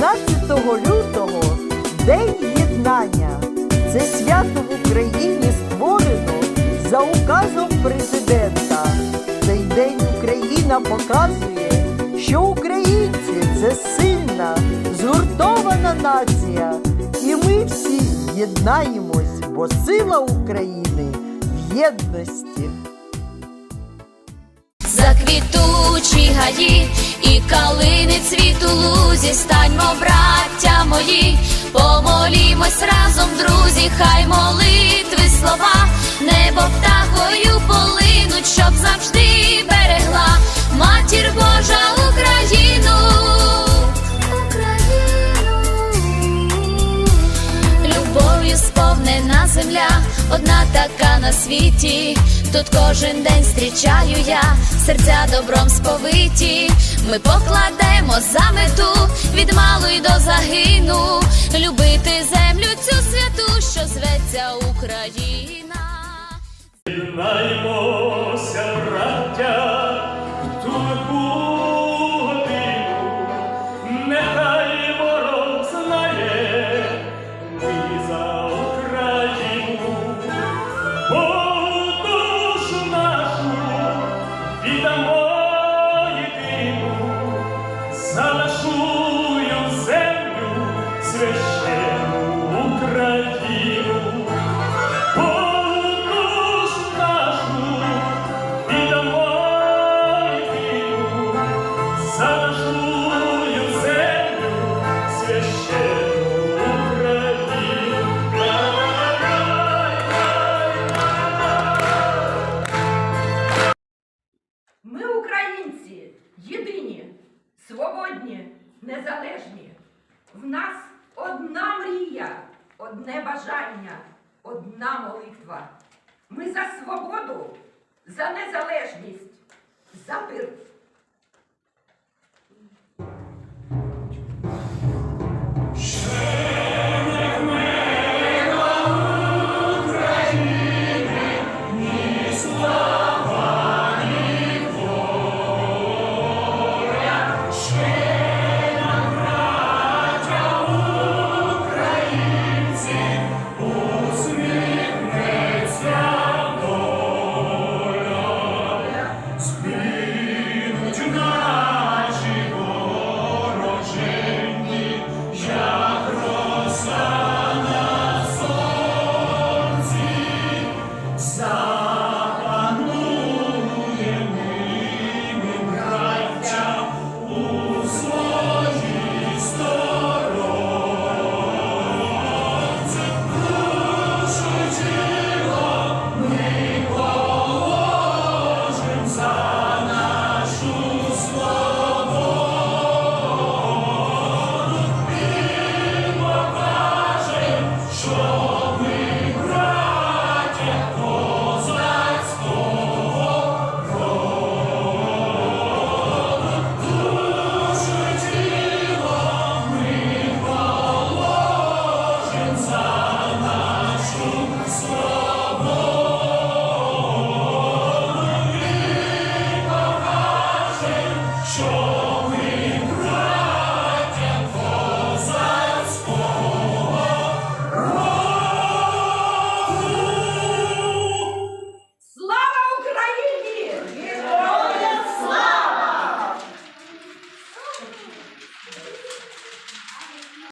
17 лютого День єднання. Це свято в Україні створено за указом президента. Цей день Україна показує, що українці це сильна, згуртована нація. І ми всі єднаємось, бо сила України в єдності. Заквітучі гаї і калини цвіту лузі, станьмо, браття мої, помолімось разом, друзі, хай молитви слова, небо птахою полинуть, щоб завжди берегла матір Божа Україну. Україну. Любов'ю сповнена земля, одна світі. Тут кожен день зустрічаю я, серця добром сповиті. Ми покладемо за мету від малої до загину, любити землю цю святу, що зветься Україна. В нас одна мрія, одне бажання, одна молитва. Ми за свободу, за незалежність, за мир.